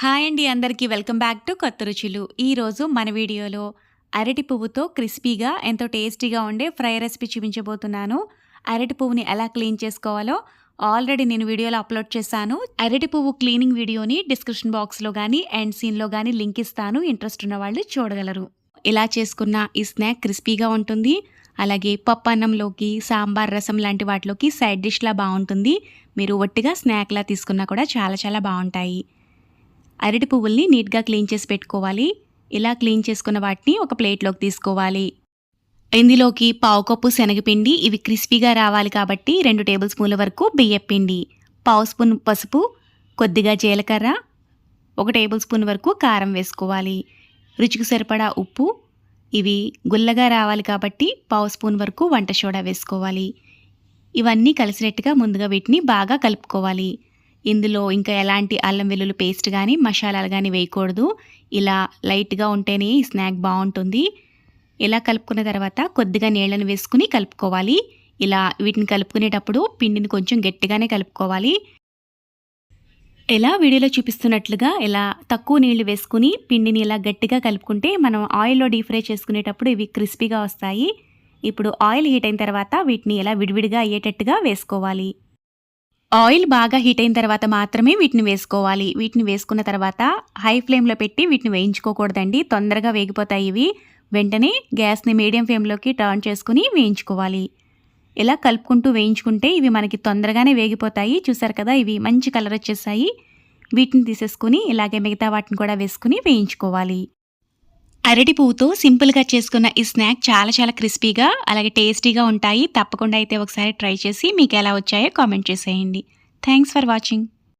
Hi అండి అందరికీ. Welcome back to కొత్త రుచులు. ఈరోజు మన వీడియోలో అరటి పువ్వుతో క్రిస్పీగా ఎంతో టేస్టీగా ఉండే ఫ్రై రెసిపీ చూపించబోతున్నాను. అరటి పువ్వుని ఎలా క్లీన్ చేసుకోవాలో ఆల్రెడీ నేను వీడియోలో అప్లోడ్ చేశాను. అరటి పువ్వు క్లీనింగ్ వీడియోని డిస్క్రిప్షన్ బాక్స్లో కానీ ఎండ్ సీన్లో కానీ లింక్ ఇస్తాను. ఇంట్రెస్ట్ ఉన్న వాళ్ళు చూడగలరు. ఇలా చేసుకున్న ఈ స్నాక్ క్రిస్పీగా ఉంటుంది. అలాగే పప్పు అన్నంలోకి సాంబార్ రసం లాంటి వాటిలోకి సైడ్ డిష్లా బాగుంటుంది. మీరు ఒట్టిగా స్నాక్లా తీసుకున్నా కూడా చాలా చాలా బాగుంటాయి. అరటి పువ్వుల్ని నీట్గా క్లీన్ చేసి పెట్టుకోవాలి. ఇలా క్లీన్ చేసుకున్న వాటిని ఒక ప్లేట్లోకి తీసుకోవాలి. ఇందులోకి పావు కప్పు శనగపిండి ఇవి క్రిస్పీగా రావాలి కాబట్టి రెండు టేబుల్ స్పూన్ల వరకు బియ్యపిండి పావు స్పూన్ పసుపు కొద్దిగా జీలకర్ర ఒక టేబుల్ స్పూన్ వరకు కారం వేసుకోవాలి. రుచికి సరిపడా ఉప్పు ఇవి గుల్లగా రావాలి కాబట్టి పావు స్పూన్ వరకు వంట సోడా వేసుకోవాలి. ఇవన్నీ కలిసినట్టుగా ముందుగా వీటిని బాగా కలుపుకోవాలి. ఇందులో ఇంకా ఎలాంటి అల్లం వెల్లుల్లి పేస్ట్ కానీ మసాలాలు కానీ వేయకూడదు. ఇలా లైట్గా ఉంటేనే ఈ స్నాక్ బాగుంటుంది. ఇలా కలుపుకున్న తర్వాత కొద్దిగా నీళ్ళని వేసుకుని కలుపుకోవాలి. ఇలా వీటిని కలుపుకునేటప్పుడు పిండిని కొంచెం గట్టిగానే కలుపుకోవాలి. ఎలా వీడియోలో చూపిస్తున్నట్లుగా ఇలా తక్కువ నీళ్ళు వేసుకుని పిండిని ఇలా గట్టిగా కలుపుకుంటే మనం ఆయిల్లో డీప్ ఫ్రై చేసుకునేటప్పుడు ఇవి క్రిస్పీగా వస్తాయి. ఇప్పుడు ఆయిల్ హీట్ అయిన తర్వాత వీటిని ఇలా విడివిడిగా అయ్యేటట్టుగా వేసుకోవాలి. ఆయిల్ బాగా హీట్ అయిన తర్వాత మాత్రమే వీటిని వేసుకోవాలి. వీటిని వేసుకున్న తర్వాత హై ఫ్లేమ్లో పెట్టి వీటిని వేయించుకోకూడదండి. తొందరగా వేగిపోతాయి ఇవి. వెంటనే గ్యాస్ని మీడియం ఫ్లేమ్లోకి టర్న్ చేసుకుని వేయించుకోవాలి. ఇలా కలుపుకుంటూ వేయించుకుంటే ఇవి మనకి తొందరగానే వేగిపోతాయి. చూసారు కదా ఇవి మంచి కలర్ వచ్చేసాయి. వీటిని తీసేసుకుని ఇలాగే మిగతా వాటిని కూడా వేసుకుని వేయించుకోవాలి. అరటి పువ్వుతో సింపుల్గా చేసుకున్న ఈ స్నాక్ చాలా చాలా క్రిస్పీగా అలాగే టేస్టీగా ఉంటాయి. తప్పకుండా అయితే ఒకసారి ట్రై చేసి మీకు ఎలా వచ్చాయో కామెంట్ చేసేయండి. Thanks for watching.